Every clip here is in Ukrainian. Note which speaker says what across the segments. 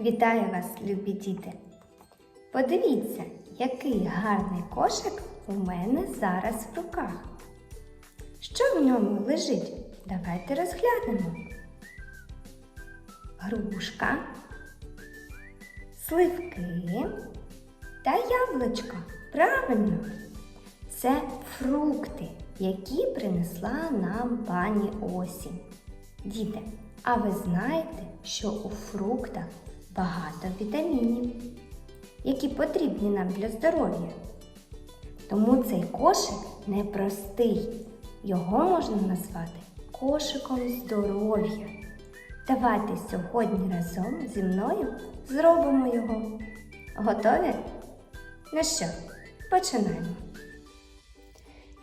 Speaker 1: Вітаю вас, любі діти! Подивіться, який гарний кошик у мене зараз в руках. Що в ньому лежить? Давайте розглянемо. Грушка, сливки та яблучко. Правильно! Це фрукти, які принесла нам пані осінь. Діти, а ви знаєте, що у фруктах багато вітамінів, які потрібні нам для здоров'я. Тому цей кошик непростий. Його можна назвати кошиком здоров'я. Давайте сьогодні разом зі мною зробимо його. Готові? Ну що, починаємо.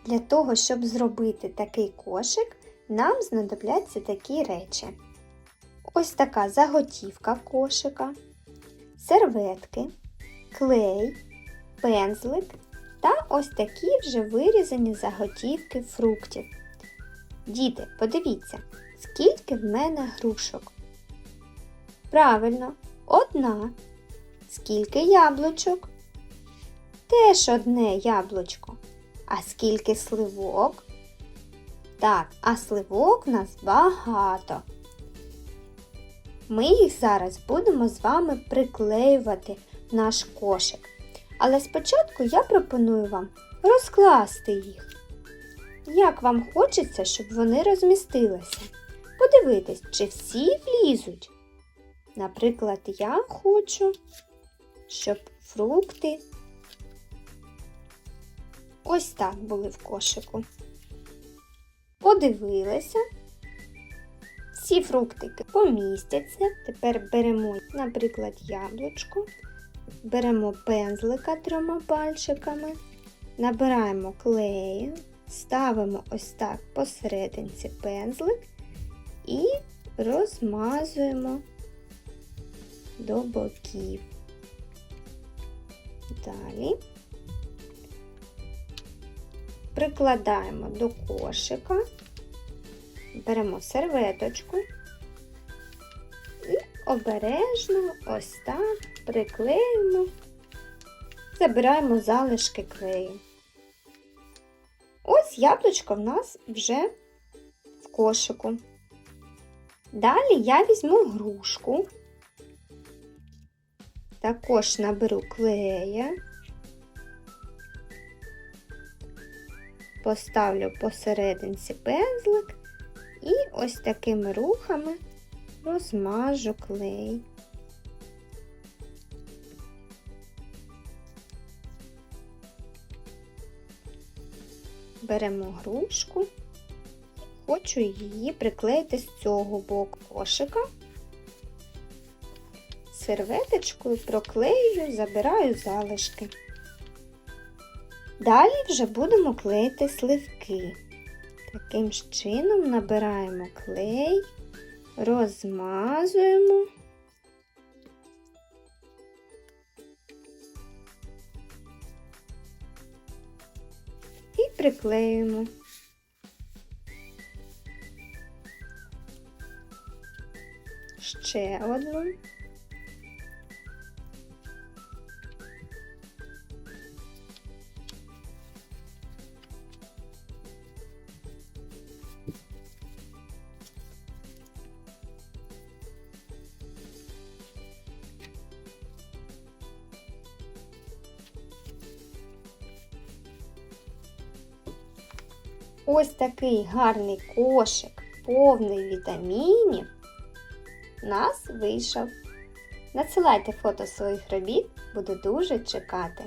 Speaker 2: Для того, щоб зробити такий кошик, нам знадобляться такі речі. Ось така заготівка кошика, серветки, клей, пензлик та ось такі вже вирізані заготівки фруктів. Діти, подивіться, скільки в мене грушок. Правильно, одна. Скільки яблучок? Теж одне яблучко. А скільки сливок? Так, а сливок в нас багато. Ми їх зараз будемо з вами приклеювати в наш кошик. Але спочатку я пропоную вам розкласти їх. Як вам хочеться, щоб вони розмістилися. Подивитись, чи всі влізуть. Наприклад, я хочу, щоб фрукти ось так були в кошику. Подивилися. Всі фруктики помістяться. Тепер беремо, наприклад, яблучко, беремо пензлика трьома пальчиками, набираємо клею, ставимо ось так посерединці пензлик і розмазуємо до боків. Далі. Прикладаємо до кошика, беремо серветочку і обережно ось так приклеїмо, забираємо залишки клею. Ось яблучко в нас вже в кошику. Далі я візьму грушку, також наберу клея. поставлю посерединці пензлик і ось такими рухами розмажу клей. Беремо грушку, хочу її приклеїти з цього боку кошика. Серветочкою проклею, забираю залишки. Далі вже будемо клеїти сливки. Таким ж чином набираємо клей, розмазуємо. І приклеюємо. Ще одну. Ось такий гарний кошик, повний вітамінів, нас вийшов. Надсилайте фото своїх робіт, буду дуже чекати.